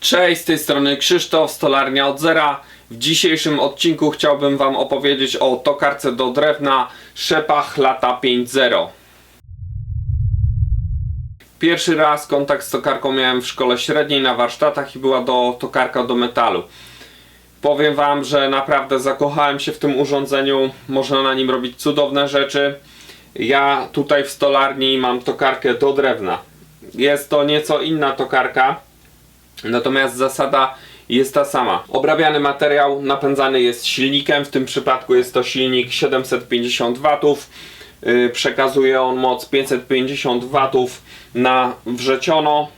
Cześć, z tej strony Krzysztof, Stolarnia od Zera. W dzisiejszym odcinku chciałbym Wam opowiedzieć o tokarce do drewna Szepach lata 5.0. Pierwszy raz kontakt z tokarką miałem w szkole średniej na warsztatach i była to tokarka do metalu. Powiem Wam, że naprawdę zakochałem się w tym urządzeniu, można na nim robić cudowne rzeczy. Ja tutaj w stolarni mam tokarkę do drewna. Jest to nieco inna tokarka, Natomiast zasada jest ta sama. Obrabiany materiał napędzany jest silnikiem, w tym przypadku jest to silnik 750 W. Yy, Przekazuje on moc 550 W na wrzeciono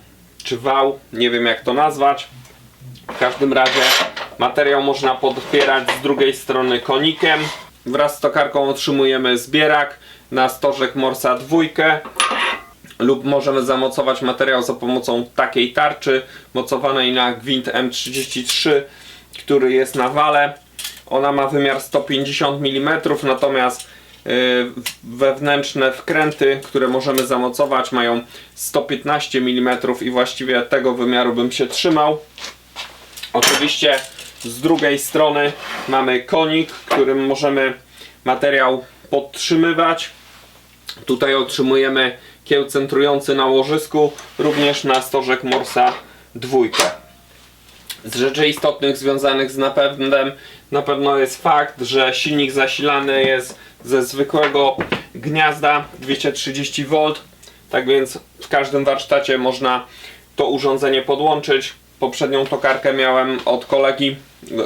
czy wał, nie wiem jak to nazwać. W każdym razie materiał można podpierać z drugiej strony konikiem. Wraz z tokarką otrzymujemy zbierak na stożek Morsa dwójkę lub możemy zamocować materiał za pomocą takiej tarczy mocowanej na gwint M33, który jest na wale. Ona ma wymiar 150 mm, natomiast yy, wewnętrzne wkręty, które możemy zamocować mają 115 mm i właściwie tego wymiaru bym się trzymał. Oczywiście z drugiej strony mamy konik, którym możemy materiał podtrzymywać. Tutaj otrzymujemy kieł centrujący na łożysku, również na stożek Morsa dwójkę. Z rzeczy istotnych związanych z napędem na pewno jest fakt, że silnik zasilany jest ze zwykłego gniazda 230V, tak więc w każdym warsztacie można to urządzenie podłączyć. Poprzednią tokarkę miałem od kolegi,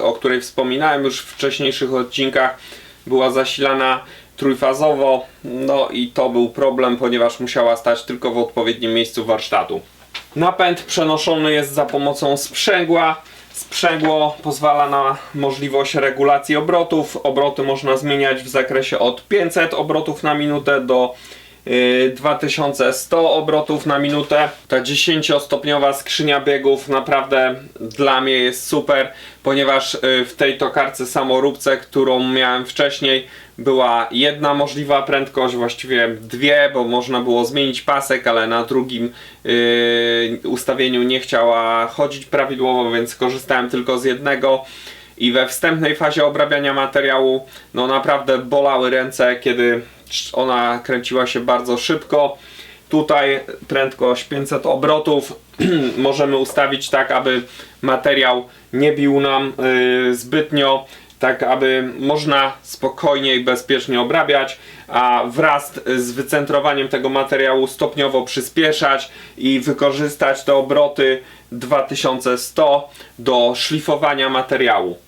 o której wspominałem już w wcześniejszych odcinkach. Była zasilana trójfazowo, no i to był problem, ponieważ musiała stać tylko w odpowiednim miejscu warsztatu. Napęd przenoszony jest za pomocą sprzęgła. Sprzęgło pozwala na możliwość regulacji obrotów. Obroty można zmieniać w zakresie od 500 obrotów na minutę do y, 2100 obrotów na minutę. Ta 10-stopniowa skrzynia biegów naprawdę dla mnie jest super, ponieważ y, w tej tokarce samoróbce, którą miałem wcześniej, była jedna możliwa prędkość, właściwie dwie, bo można było zmienić pasek, ale na drugim yy, ustawieniu nie chciała chodzić prawidłowo, więc korzystałem tylko z jednego. I we wstępnej fazie obrabiania materiału, no naprawdę bolały ręce, kiedy ona kręciła się bardzo szybko. Tutaj prędkość 500 obrotów możemy ustawić tak, aby materiał nie bił nam yy, zbytnio tak aby można spokojnie i bezpiecznie obrabiać, a wraz z wycentrowaniem tego materiału stopniowo przyspieszać i wykorzystać te obroty 2100 do szlifowania materiału.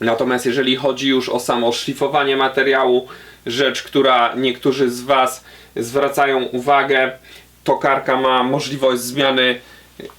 Natomiast jeżeli chodzi już o samo szlifowanie materiału, rzecz, która niektórzy z Was zwracają uwagę, tokarka ma możliwość zmiany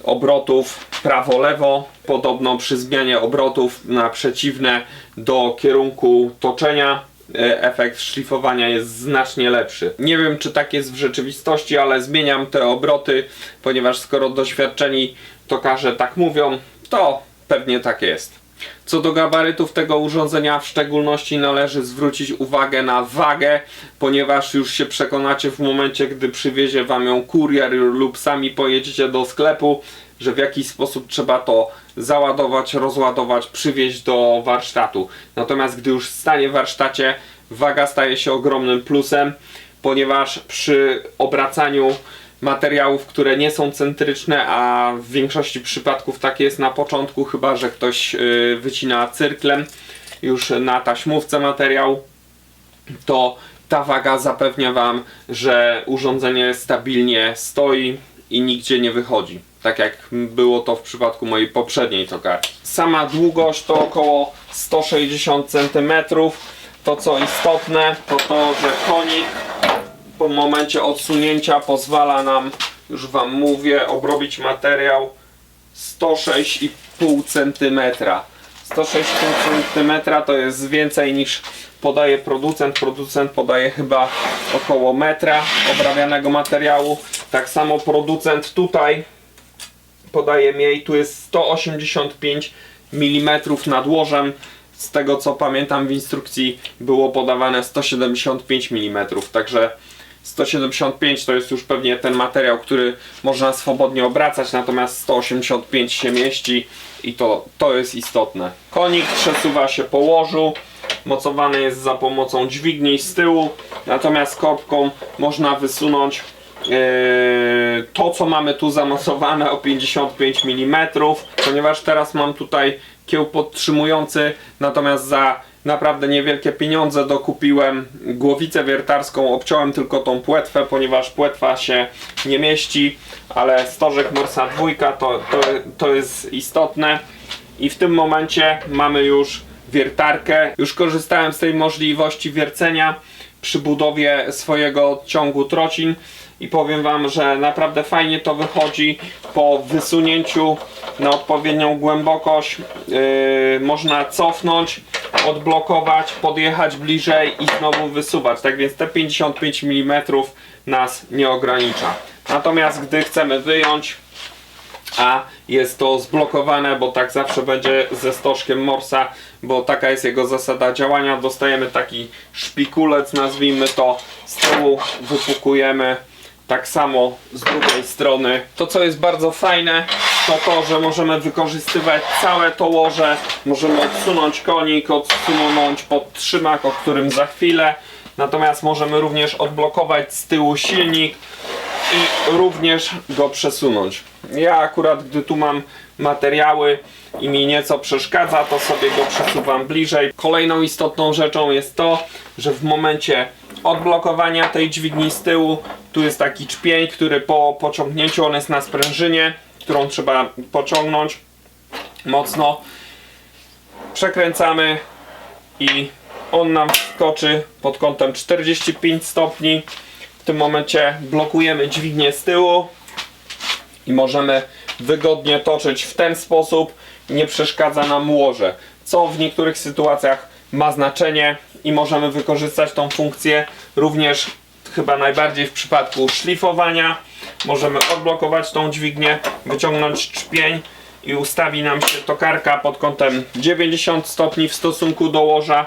obrotów prawo-lewo. Podobno przy zmianie obrotów na przeciwne do kierunku toczenia e, efekt szlifowania jest znacznie lepszy. Nie wiem czy tak jest w rzeczywistości, ale zmieniam te obroty, ponieważ skoro doświadczeni tokarze tak mówią, to pewnie tak jest. Co do gabarytów tego urządzenia, w szczególności należy zwrócić uwagę na wagę, ponieważ już się przekonacie w momencie, gdy przywiezie Wam ją kurier lub sami pojedziecie do sklepu, że w jakiś sposób trzeba to załadować, rozładować, przywieźć do warsztatu. Natomiast gdy już stanie w warsztacie, waga staje się ogromnym plusem, ponieważ przy obracaniu materiałów, które nie są centryczne, a w większości przypadków tak jest na początku, chyba że ktoś yy, wycina cyrklem już na taśmówce materiał, to ta waga zapewnia Wam, że urządzenie stabilnie stoi i nigdzie nie wychodzi. Tak jak było to w przypadku mojej poprzedniej tokarki. Sama długość to około 160 cm. To co istotne to to, że konik po momencie odsunięcia pozwala nam, już Wam mówię, obrobić materiał 106,5 cm. 106,5 cm to jest więcej niż podaje producent. Producent podaje chyba około metra obrabianego materiału. Tak samo producent tutaj podaje mniej. Tu jest 185 mm nadłożem. Z tego co pamiętam w instrukcji było podawane 175 mm. Także 175 to jest już pewnie ten materiał, który można swobodnie obracać, natomiast 185 się mieści i to, to jest istotne. Konik przesuwa się po łożu, mocowany jest za pomocą dźwigni z tyłu, natomiast korbką można wysunąć Yy, to co mamy tu zamocowane o 55 mm, ponieważ teraz mam tutaj kieł podtrzymujący, natomiast za naprawdę niewielkie pieniądze dokupiłem głowicę wiertarską, obciąłem tylko tą płetwę, ponieważ płetwa się nie mieści, ale stożek Morsa 2 to, to, to jest istotne i w tym momencie mamy już wiertarkę. Już korzystałem z tej możliwości wiercenia przy budowie swojego ciągu trocin i powiem Wam, że naprawdę fajnie to wychodzi po wysunięciu na odpowiednią głębokość. Yy, można cofnąć, odblokować, podjechać bliżej i znowu wysuwać. Tak więc te 55 mm nas nie ogranicza. Natomiast gdy chcemy wyjąć, a jest to zblokowane, bo tak zawsze będzie ze stożkiem Morsa, bo taka jest jego zasada działania. Dostajemy taki szpikulec, nazwijmy to, z tyłu wypukujemy. Tak samo z drugiej strony. To co jest bardzo fajne, to to, że możemy wykorzystywać całe to łoże. Możemy odsunąć konik, odsunąć podtrzymak, o którym za chwilę. Natomiast możemy również odblokować z tyłu silnik i również go przesunąć. Ja akurat, gdy tu mam materiały i mi nieco przeszkadza, to sobie go przesuwam bliżej. Kolejną istotną rzeczą jest to, że w momencie odblokowania tej dźwigni z tyłu, tu jest taki czpień, który po pociągnięciu on jest na sprężynie, którą trzeba pociągnąć mocno. Przekręcamy i on nam skoczy pod kątem 45 stopni. W tym momencie blokujemy dźwignię z tyłu i możemy wygodnie toczyć w ten sposób. Nie przeszkadza nam łoże, co w niektórych sytuacjach ma znaczenie i możemy wykorzystać tą funkcję również chyba najbardziej w przypadku szlifowania. Możemy odblokować tą dźwignię, wyciągnąć czpień i ustawi nam się tokarka pod kątem 90 stopni w stosunku do łoża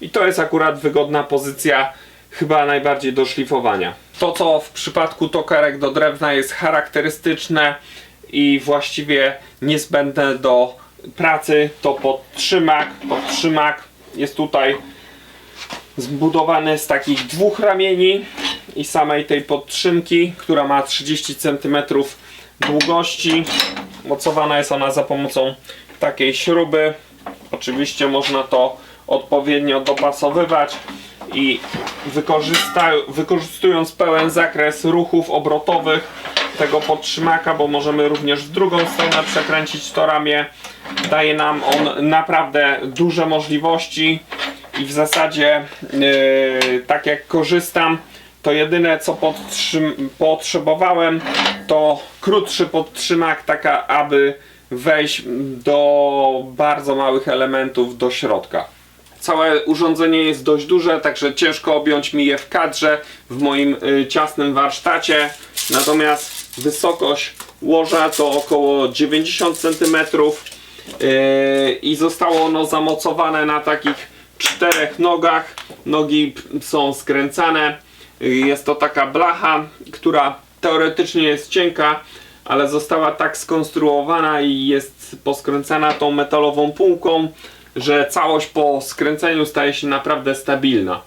i to jest akurat wygodna pozycja chyba najbardziej do szlifowania. To co w przypadku tokarek do drewna jest charakterystyczne i właściwie niezbędne do pracy to podtrzymak. Podtrzymak jest tutaj zbudowany z takich dwóch ramieni i samej tej podtrzymki, która ma 30 cm długości. Mocowana jest ona za pomocą takiej śruby. Oczywiście można to odpowiednio dopasowywać i wykorzystując pełen zakres ruchów obrotowych tego podtrzymaka, bo możemy również w drugą stronę przekręcić to ramię. Daje nam on naprawdę duże możliwości i w zasadzie yy, tak jak korzystam to jedyne co potrzebowałem to krótszy podtrzymak taka aby wejść do bardzo małych elementów do środka. Całe urządzenie jest dość duże, także ciężko objąć mi je w kadrze w moim y, ciasnym warsztacie. Natomiast wysokość łoża to około 90 cm yy, i zostało ono zamocowane na takich czterech nogach. Nogi są skręcane. Jest to taka blacha, która teoretycznie jest cienka, ale została tak skonstruowana i jest poskręcana tą metalową półką, że całość po skręceniu staje się naprawdę stabilna.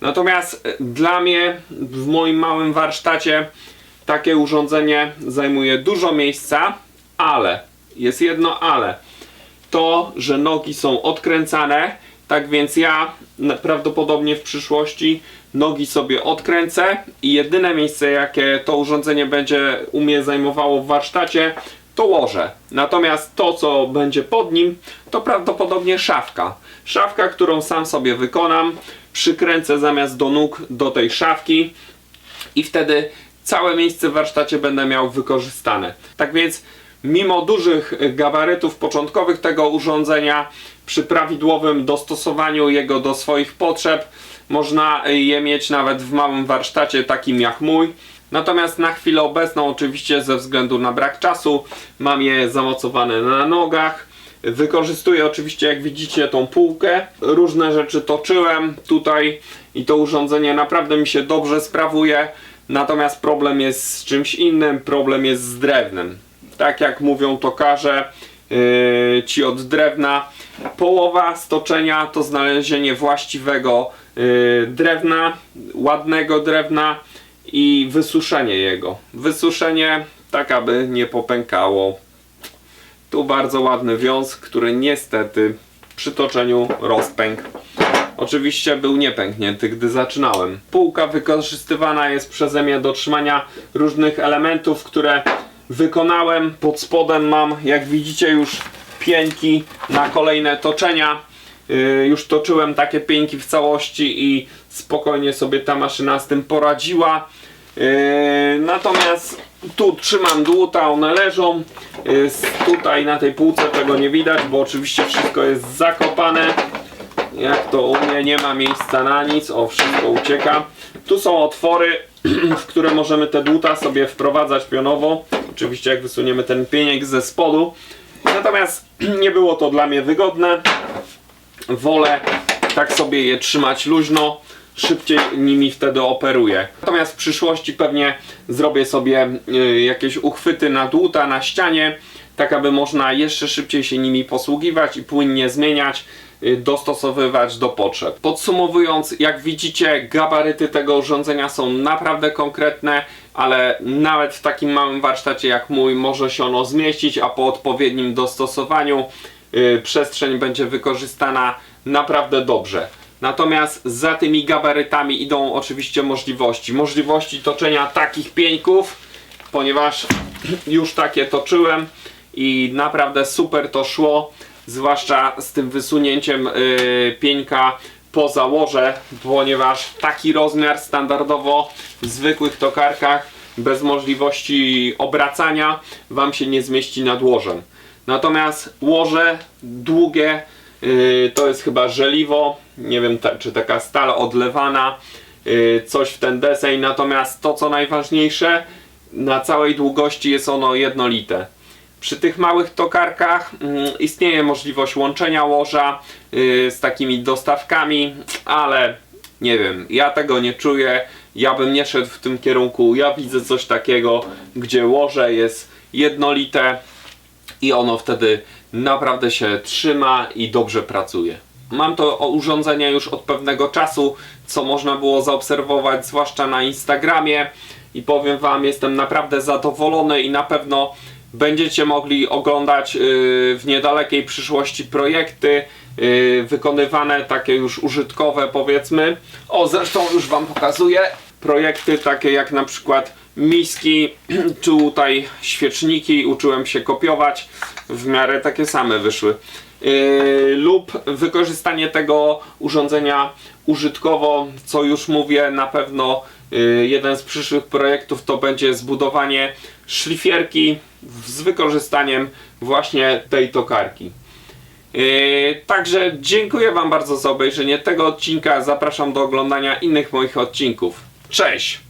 Natomiast dla mnie w moim małym warsztacie takie urządzenie zajmuje dużo miejsca, ale jest jedno ale. To, że nogi są odkręcane, tak więc ja prawdopodobnie w przyszłości nogi sobie odkręcę i jedyne miejsce jakie to urządzenie będzie u mnie zajmowało w warsztacie to łoże. Natomiast to co będzie pod nim to prawdopodobnie szafka. Szafka, którą sam sobie wykonam, przykręcę zamiast do nóg do tej szafki i wtedy całe miejsce w warsztacie będę miał wykorzystane. Tak więc mimo dużych gabarytów początkowych tego urządzenia przy prawidłowym dostosowaniu jego do swoich potrzeb można je mieć nawet w małym warsztacie takim jak mój. Natomiast na chwilę obecną, oczywiście ze względu na brak czasu, mam je zamocowane na nogach. Wykorzystuję oczywiście, jak widzicie, tą półkę. Różne rzeczy toczyłem tutaj i to urządzenie naprawdę mi się dobrze sprawuje. Natomiast problem jest z czymś innym, problem jest z drewnem. Tak jak mówią tokarze, yy, ci od drewna, połowa stoczenia to znalezienie właściwego yy, drewna, ładnego drewna i wysuszenie jego. Wysuszenie tak, aby nie popękało. Tu bardzo ładny wiąz, który niestety przy toczeniu rozpękł. Oczywiście był niepęknięty, gdy zaczynałem. Półka wykorzystywana jest przeze mnie do trzymania różnych elementów, które wykonałem. Pod spodem mam, jak widzicie, już pieńki na kolejne toczenia. Yy, już toczyłem takie pieńki w całości i spokojnie sobie ta maszyna z tym poradziła. Yy, natomiast tu trzymam dłuta, one leżą. S- tutaj na tej półce tego nie widać, bo oczywiście wszystko jest zakopane. Jak to u mnie nie ma miejsca na nic, o wszystko ucieka. Tu są otwory, w które możemy te dłuta sobie wprowadzać pionowo. Oczywiście jak wysuniemy ten pieniek ze spodu. Natomiast nie było to dla mnie wygodne. Wolę tak sobie je trzymać luźno. Szybciej nimi wtedy operuję. Natomiast w przyszłości pewnie zrobię sobie y, jakieś uchwyty na dłuta na ścianie, tak aby można jeszcze szybciej się nimi posługiwać i płynnie zmieniać, y, dostosowywać do potrzeb. Podsumowując, jak widzicie, gabaryty tego urządzenia są naprawdę konkretne, ale nawet w takim małym warsztacie jak mój może się ono zmieścić, a po odpowiednim dostosowaniu y, przestrzeń będzie wykorzystana naprawdę dobrze. Natomiast za tymi gabarytami idą oczywiście możliwości. Możliwości toczenia takich pieńków, ponieważ już takie toczyłem i naprawdę super to szło, zwłaszcza z tym wysunięciem yy, pieńka po założe, ponieważ taki rozmiar standardowo w zwykłych tokarkach bez możliwości obracania Wam się nie zmieści nad łożem. Natomiast łoże długie yy, to jest chyba żeliwo, nie wiem ta, czy taka stal odlewana, yy, coś w ten deseń. Natomiast to co najważniejsze, na całej długości jest ono jednolite. Przy tych małych tokarkach mm, istnieje możliwość łączenia łoża yy, z takimi dostawkami, ale nie wiem, ja tego nie czuję. Ja bym nie szedł w tym kierunku. Ja widzę coś takiego, gdzie łoże jest jednolite i ono wtedy naprawdę się trzyma i dobrze pracuje. Mam to urządzenie już od pewnego czasu, co można było zaobserwować, zwłaszcza na Instagramie i powiem Wam, jestem naprawdę zadowolony i na pewno będziecie mogli oglądać yy, w niedalekiej przyszłości projekty yy, wykonywane, takie już użytkowe powiedzmy. O, zresztą już Wam pokazuję projekty takie jak na przykład miski, tutaj świeczniki, uczyłem się kopiować, w miarę takie same wyszły. Yy, lub wykorzystanie tego urządzenia użytkowo, co już mówię, na pewno yy, jeden z przyszłych projektów to będzie zbudowanie szlifierki z wykorzystaniem właśnie tej tokarki. Yy, Także dziękuję Wam bardzo za obejrzenie tego odcinka. Zapraszam do oglądania innych moich odcinków. Cześć!